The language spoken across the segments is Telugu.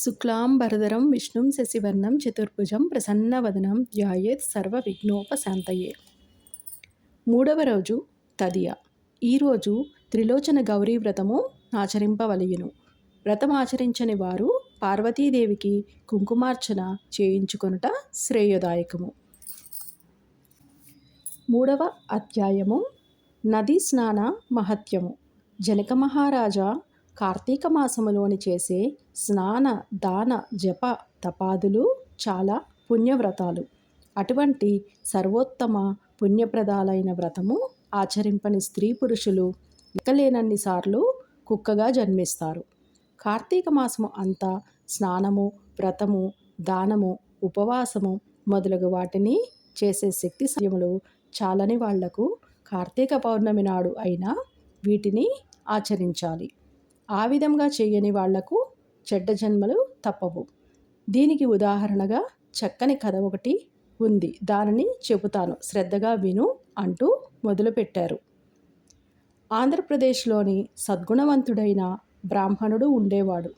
శుక్లాంబరధరం విష్ణుం శశివర్ణం చతుర్భుజం ప్రసన్నవదనం ధ్యాయేత్ సర్వ విఘ్నోపశాంతయే మూడవ రోజు తదియ. ఈరోజు త్రిలోచన గౌరీ వ్రతము ఆచరింపవలయును. వ్రతం ఆచరించని వారు పార్వతీదేవికి కుంకుమార్చన చేయించుకొనుట శ్రేయోదాయకము. మూడవ అధ్యాయము నదీ స్నాన మహత్యము. జనక మహారాజా కార్తీక మాసములోని చేసే స్నాన దాన జప తపాదులు చాలా పుణ్యవ్రతాలు. అటువంటి సర్వోత్తమ పుణ్యప్రదాలైన వ్రతము ఆచరింపని స్త్రీ పురుషులు లెక్కలేనన్ని సార్లు కుక్కగా జన్మిస్తారు. కార్తీక మాసము అంతా స్నానము వ్రతము దానము ఉపవాసము మొదలగు వాటిని చేసే శక్తి సమయములు చాలని వాళ్ళకు కార్తీక పౌర్ణమి నాడు అయినా వీటిని ఆచరించాలి. ఆ విధంగా చేయని వాళ్ళకు చెడ్డ జన్మలు తప్పవు. దీనికి ఉదాహరణగా చక్కని కథ ఒకటి ఉంది. దానిని చెబుతాను. శ్రద్ధగా విను అంటూ మొదలుపెట్టారు. ఆంధ్రప్రదేశ్లోని సద్గుణవంతుడైన బ్రాహ్మణుడు ఉండేవాడు.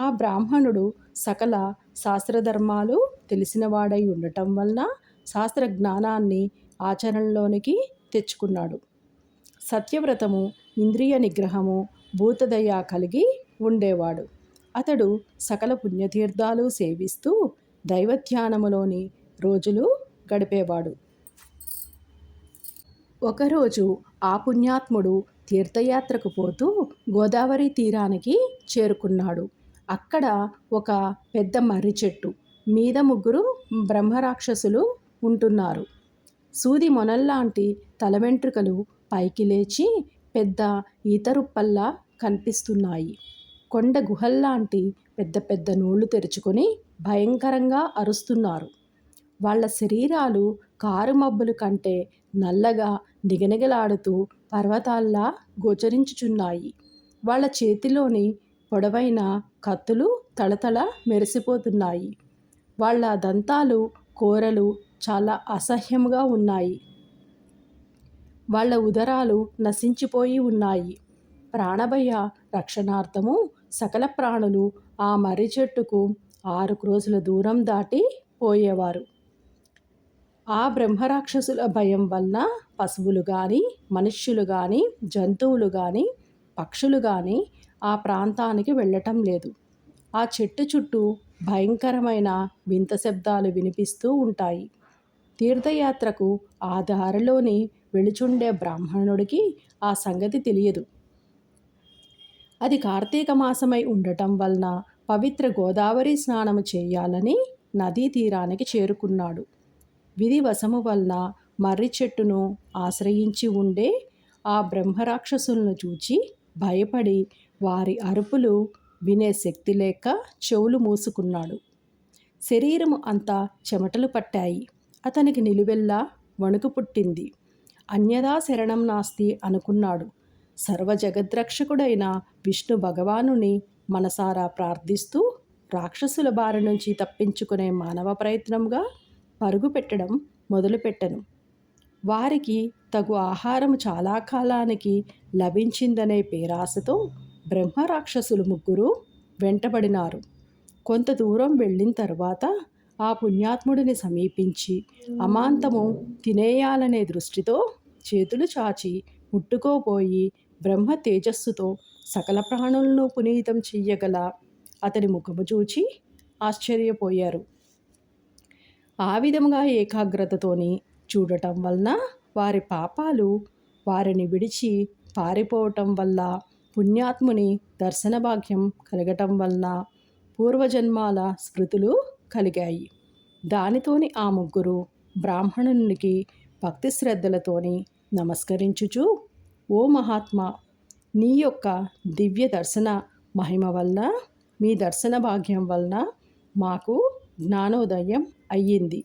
ఆ బ్రాహ్మణుడు సకల శాస్త్రధర్మాలు తెలిసినవాడై ఉండటం వలన శాస్త్ర జ్ఞానాన్ని ఆచరణలోనికి తెచ్చుకున్నాడు. సత్యవ్రతము ఇంద్రియ నిగ్రహము భూతదయ కలిగి ఉండేవాడు. అతడు సకల పుణ్యతీర్థాలు సేవిస్తూ దైవధ్యానములోని రోజులు గడిపేవాడు. ఒకరోజు ఆ పుణ్యాత్ముడు తీర్థయాత్రకు పోతూ గోదావరి తీరానికి చేరుకున్నాడు. అక్కడ ఒక పెద్ద మర్రి చెట్టు మీద ముగ్గురు బ్రహ్మరాక్షసులు ఉంటున్నారు. సూది మొనల్లాంటి తల వెంట్రుకలు పైకి లేచి పెద్ద ఈతరుప్పల్లా కనిపిస్తున్నాయి. కొండ గుహల్లాంటి పెద్ద పెద్ద నోళ్ళు తెరుచుకొని భయంకరంగా అరుస్తున్నారు. వాళ్ళ శరీరాలు కారు మబ్బులు కంటే నల్లగా నిగనిగలాడుతూ పర్వతాల్లా గోచరించుచున్నాయి. వాళ్ళ చేతిలోని పొడవైన కత్తులు తళతళ మెరిసిపోతున్నాయి. వాళ్ళ దంతాలు కూరలు చాలా అసహ్యంగా ఉన్నాయి. వాళ్ళ ఉదరాలు నశించిపోయి ఉన్నాయి. ప్రాణభయ రక్షణార్థము సకల ప్రాణులు ఆ మర్రి చెట్టుకు ఆరు రోజుల దూరం దాటి పోయేవారు. ఆ బ్రహ్మరాక్షసుల భయం వలన పశువులు కానీ మనుష్యులు కానీ జంతువులు కానీ పక్షులు కానీ ఆ ప్రాంతానికి వెళ్ళటం లేదు. ఆ చెట్టు చుట్టూ భయంకరమైన వింత శబ్దాలు వినిపిస్తూ ఉంటాయి. తీర్థయాత్రకు ఆ దారిలోని వెళుచుండే బ్రాహ్మణుడికి ఆ సంగతి తెలియదు. అది కార్తీక మాసమై ఉండటం వలన పవిత్ర గోదావరి స్నానము చేయాలని నదీ తీరానికి చేరుకున్నాడు. విధివశము వలన మర్రి చెట్టును ఆశ్రయించి ఉండే ఆ బ్రహ్మరాక్షసులను చూచి భయపడి వారి అరుపులు వినే శక్తి లేక చెవులు మూసుకున్నాడు. శరీరము అంతా చెమటలు పట్టాయి. అతనికి నిలువెల్లా వణుకు పుట్టింది. అన్యదా శరణం నాస్తి అనుకున్నాడు. సర్వజగద్రక్షకుడైన విష్ణు భగవానుని మనసారా ప్రార్థిస్తూ రాక్షసుల బారి నుంచి తప్పించుకునే మానవ ప్రయత్నంగా పరుగు పెట్టడం మొదలుపెట్టను. వారికి తగు ఆహారం చాలా కాలానికి లభించిందనే పేరాశతో బ్రహ్మరాక్షసులు ముగ్గురు వెంటబడినారు. కొంత దూరం వెళ్ళిన తర్వాత ఆ పుణ్యాత్ముడిని సమీపించి అమాంతము తినేయాలనే దృష్టితో చేతులు చాచి ముట్టుకోపోయి బ్రహ్మ తేజస్సుతో సకల ప్రాణులను పునీతం చెయ్యగల అతని ముఖము చూచి ఆశ్చర్యపోయారు. ఆ విధంగా ఏకాగ్రతతోని చూడటం వలన వారి పాపాలు వారిని విడిచి పారిపోవటం వల్ల పుణ్యాత్ముని దర్శన భాగ్యం కలగటం వలన పూర్వజన్మాల స్మృతులు కలిగాయి. దానితోని ఆ ముగ్గురు బ్రాహ్మణునికి భక్తి శ్రద్ధలతోని నమస్కరించుచు ఓ మహాత్మా నీ యొక్క దివ్య దర్శన మహిమ వలన మీ దర్శన భాగ్యం వలన మాకు జ్ఞానోదయం అయ్యింది.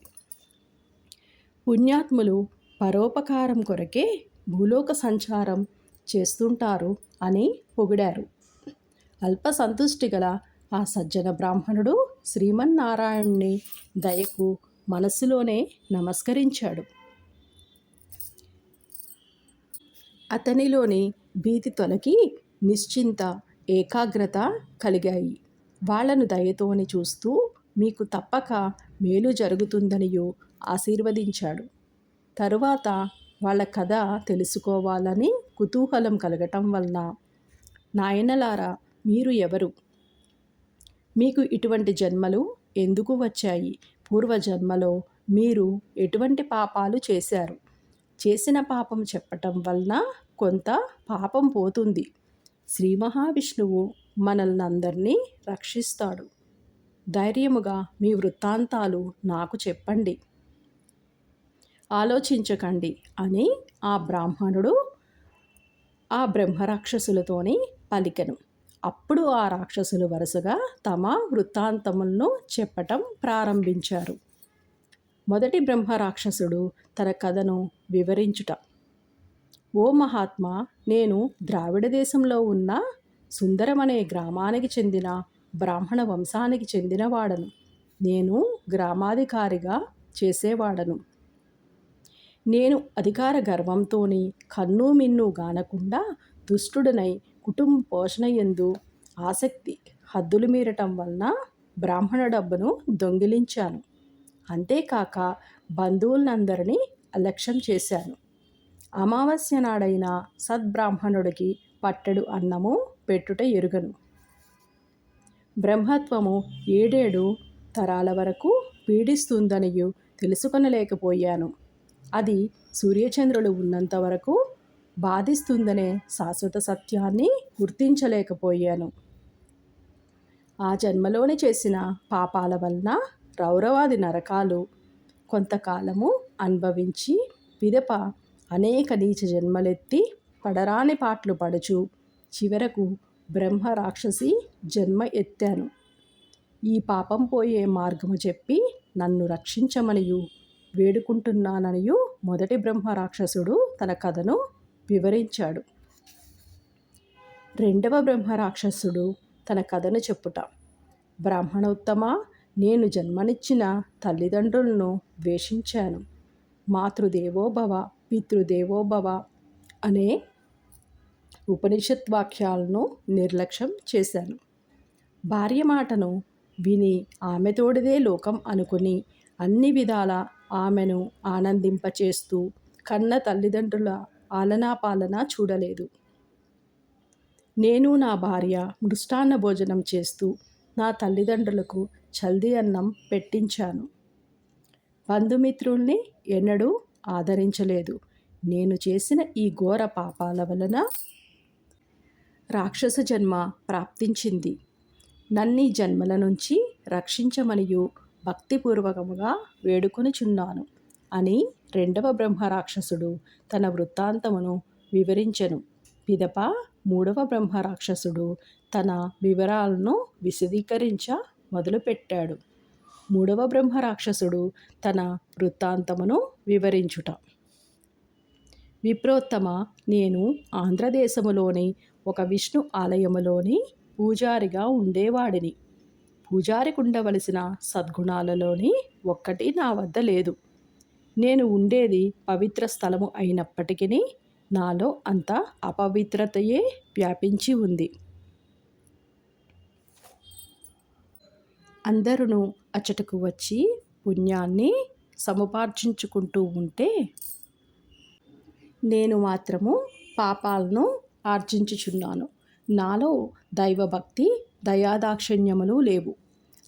పుణ్యాత్ములు పరోపకారం కొరకే భూలోక సంచారం చేస్తుంటారు అని పొగిడారు. అల్ప సంతుష్టి గల ఆ సజ్జన బ్రాహ్మణుడు శ్రీమన్నారాయణుని దయకు మనస్సులోనే నమస్కరించాడు. అతనిలోని భీతి తొలగి నిశ్చింత ఏకాగ్రత కలిగాయి. వాళ్ళను దయతోని చూస్తూ మీకు తప్పక మేలు జరుగుతుందనియు ఆశీర్వదించాడు. తరువాత వాళ్ళ కథ తెలుసుకోవాలని కుతూహలం కలగటం వలన నాయనలారా మీరు ఎవరు? మీకు ఇటువంటి జన్మలు ఎందుకు వచ్చాయి? పూర్వజన్మలో మీరు ఎటువంటి పాపాలు చేశారు? చేసిన పాపం చెప్పటం వలన కొంత పాపం పోతుంది. శ్రీ మహావిష్ణువు మనల్ని అందరినీ రక్షిస్తాడు. ధైర్యముగా మీ వృత్తాంతాలు నాకు చెప్పండి. ఆలోచించకండి అని ఆ బ్రాహ్మణుడు ఆ బ్రహ్మరాక్షసులతోని పలికెను. అప్పుడు ఆ రాక్షసులు వరుసగా తమ వృత్తాంతములను చెప్పటం ప్రారంభించారు. మొదటి బ్రహ్మ రాక్షసుడు తన కథను వివరించుట. ఓ మహాత్మా నేను ద్రావిడ దేశంలో ఉన్న సుందరం అనే గ్రామానికి చెందిన బ్రాహ్మణ వంశానికి చెందినవాడను. నేను గ్రామాధికారిగా చేసేవాడను. నేను అధికార గర్వంతోని కన్ను మిన్ను గానకుండా దుష్టుడనై కుటుంబ పోషణ ఎందు ఆసక్తి హద్దులు మీరటం వలన బ్రాహ్మణ డబ్బును దొంగిలించాను. అంతేకాక బంధువులందరినీ అలక్ష్యం చేశాను. అమావాస్య నాడైన సద్బ్రాహ్మణుడికి పట్టెడు అన్నము పెట్టుట ఎరుగను. బ్రహ్మత్వము ఏడేడు తరాల వరకు పీడిస్తుందనియు తెలుసుకొనలేకపోయాను. అది సూర్యచంద్రులు ఉన్నంత వరకు బాధిస్తుందనే శాశ్వత సత్యాన్ని గుర్తించలేకపోయాను. ఆ జన్మలోని చేసిన పాపాల వలన రౌరవాది నరకాలు కొంతకాలము అనుభవించి పిదప అనేక నీచ జన్మలెత్తి పడరాని పాటలు పడుచు చివరకు బ్రహ్మ రాక్షసి జన్మ ఎత్తాను. ఈ పాపం పోయే మార్గము చెప్పి నన్ను రక్షించమనియు వేడుకుంటున్నాననియు మొదటి బ్రహ్మ రాక్షసుడు తన కథను వివరించాడు. రెండవ బ్రహ్మ రాక్షసుడు తన కథను చెప్పుట. బ్రాహ్మణోత్తమ నేను జన్మనిచ్చిన తల్లిదండ్రులను ద్వేషించాను. మాతృదేవోభవ పితృదేవోభవ అనే ఉపనిషత్ వాక్యాలను నిర్లక్ష్యం చేశాను. భార్య మాటను విని ఆమెతోడిదే లోకం అనుకుని అన్ని విధాల ఆమెను ఆనందింపచేస్తూ కన్న తల్లిదండ్రుల ఆలనా పాలన చూడలేదు. నేను నా భార్య మృష్టాన్న భోజనం చేస్తూ నా తల్లిదండ్రులకు చల్ది అన్నం పెట్టించాను. బంధుమిత్రుల్ని ఎన్నడూ ఆదరించలేదు. నేను చేసిన ఈ ఘోర పాపాల వలన రాక్షస జన్మ ప్రాప్తించింది. నన్ని జన్మల నుంచి రక్షించమనియు భక్తిపూర్వకముగా వేడుకొనిచున్నాను అని రెండవ బ్రహ్మ రాక్షసుడు తన వృత్తాంతమును వివరించెను. పిదప మూడవ బ్రహ్మ రాక్షసుడు తన వివరాలను విశదీకరించ మొదలుపెట్టాడు. మూడవ బ్రహ్మ రాక్షసుడు తన వృత్తాంతమును వివరించుట. విప్రోత్తమ నేను ఆంధ్రదేశములోని ఒక విష్ణు ఆలయములోని పూజారిగా ఉండేవాడిని. పూజారికి ఉండవలసిన సద్గుణాలలోని ఒక్కటి నా వద్ద లేదు. నేను ఉండేది పవిత్ర స్థలము అయినప్పటికీ నాలో అంత అపవిత్రతయే వ్యాపించి ఉంది. అందరూ అచ్చటకు వచ్చి పుణ్యాన్ని సముపార్జించుకుంటూ ఉంటే నేను మాత్రము పాపాలను ఆర్జించుచున్నాను. నాలో దైవభక్తి దయాదాక్షిణ్యములు లేవు.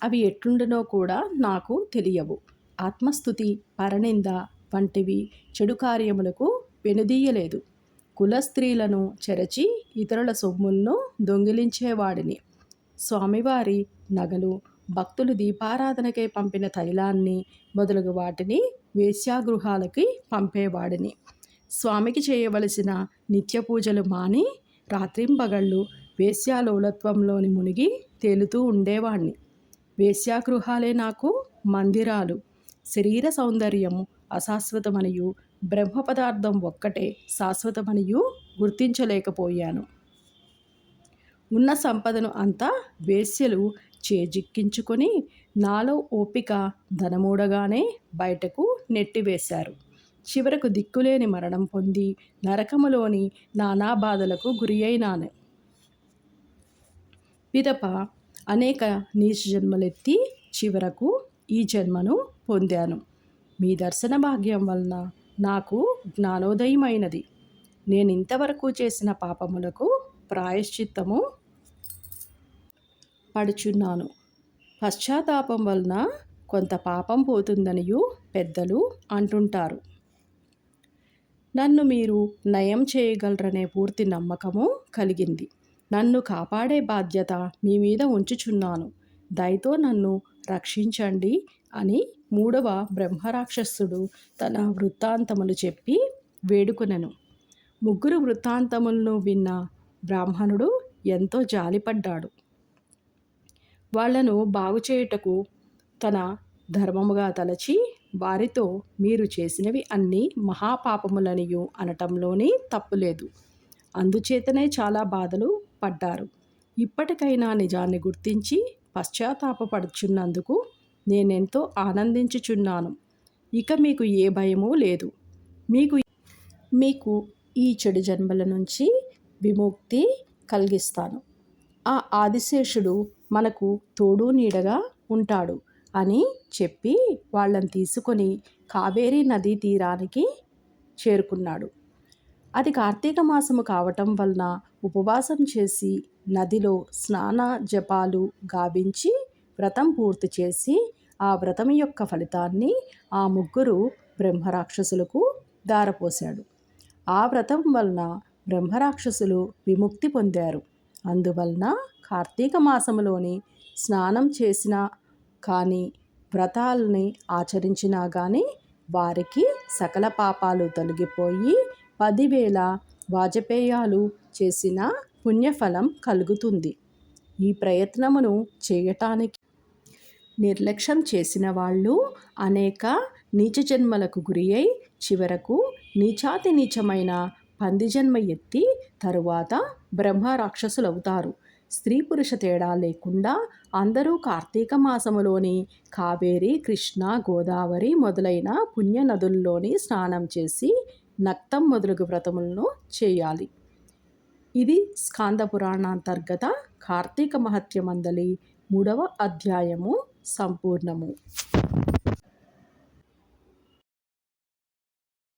అవి ఎట్లుండనో కూడా నాకు తెలియవు. ఆత్మస్థుతి పరనింద వంటివి చెడు కార్యములకు వెనుదీయలేదు. కుల స్త్రీలను చెరచి ఇతరుల సొమ్ములను దొంగిలించేవాడిని. స్వామివారి నగలు భక్తులు దీపారాధనకై పంపిన తైలాన్ని మొదలగు వాటిని వేశ్యాగృహాలకి పంపేవాడిని. స్వామికి చేయవలసిన నిత్య పూజలు మాని రాత్రింబగళ్ళు వేశ్యాలోలత్వంలోని మునిగి తేలుతూ ఉండేవాణ్ణి. వేశ్యాగృహాలే నాకు మందిరాలు. శరీర సౌందర్యము అశాశ్వతమనియు బ్రహ్మ పదార్థం ఒక్కటే శాశ్వతమనియు గుర్తించలేకపోయాను. ఉన్న సంపదను అంతా వేశ్యలు చేజిక్కించుకొని నాలో ఓపిక ధనమూడగానే బయటకు నెట్టివేశారు. చివరకు దిక్కులేని మరణం పొంది నరకములోని నానా బాధలకు గురి అయినాను పిదప అనేక నీచ జన్మలెత్తి చివరకు ఈ జన్మను పొందాను. మీ దర్శన భాగ్యం వలన నాకు జ్ఞానోదయమైనది. నేను ఇంతవరకు చేసిన పాపములకు ప్రాయశ్చిత్తము పడుచున్నాను. పశ్చాత్తాపం వలన కొంత పాపం పోతుందనియు పెద్దలు అంటుంటారు. నన్ను మీరు నయం చేయగలరనే పూర్తి నమ్మకము కలిగింది. నన్ను కాపాడే బాధ్యత మీ మీద ఉంచుచున్నాను. దయతో నన్ను రక్షించండి అని మూడవ బ్రహ్మరాక్షసుడు తన వృత్తాంతములు చెప్పి వేడుకునను. ముగ్గురు వృత్తాంతములను విన్న బ్రాహ్మణుడు ఎంతో జాలిపడ్డాడు. వాళ్ళను బాగు చేయుటకు తన ధర్మముగా తలచి వారితో మీరు చేసినవి అన్నీ మహాపాపములనియు అనటంలోనే తప్పులేదు అందుచేతనే చాలా బాధలు పడ్డారు. ఇప్పటికైనా నిజాన్ని గుర్తించి పశ్చాత్తాపపడుచున్నందుకు నేనెంతో ఆనందించుచున్నాను. ఇక మీకు ఏ భయము లేదు. మీకు మీకు ఈ చెడు జన్మల నుంచి విముక్తి కలిగిస్తాను. ఆ ఆదిశేషుడు మనకు తోడు నీడగా ఉంటాడు అని చెప్పి వాళ్ళని తీసుకొని కావేరీ నదీ తీరానికి చేరుకున్నాడు. అది కార్తీక మాసము కావటం వలన ఉపవాసం చేసి నదిలో స్నాన జపాలు గావించి వ్రతం పూర్తి చేసి ఆ వ్రతం యొక్క ఫలితాన్ని ఆ ముగ్గురు బ్రహ్మరాక్షసులకు దారపోశాడు. ఆ వ్రతం వలన బ్రహ్మరాక్షసులు విముక్తి పొందారు. అందువలన కార్తీక మాసములోని స్నానం చేసిన కానీ వ్రతాలని ఆచరించినా కానీ వారికి సకల పాపాలు తొలగిపోయి పదివేల వాజపేయాలు చేసిన పుణ్యఫలం కలుగుతుంది. ఈ ప్రయత్నమును చేయటానికి నిర్లక్ష్యం చేసిన వాళ్ళు అనేక నీచ జన్మలకు గురి అయి చివరకు నీచాతి నీచమైన పందిజన్మ ఎత్తి తరువాత బ్రహ్మ రాక్షసులవుతారు స్త్రీ పురుష తేడా లేకుండా అందరూ కార్తీక మాసములోని కావేరి కృష్ణ గోదావరి మొదలైన పుణ్య నదుల్లోని స్నానం చేసి నక్తం మొదలగు వ్రతములను చేయాలి. ఇది స్కాంద పురాణాంతర్గత కార్తీక మహత్యమందలి మూడవ అధ్యాయము సంపూర్ణము.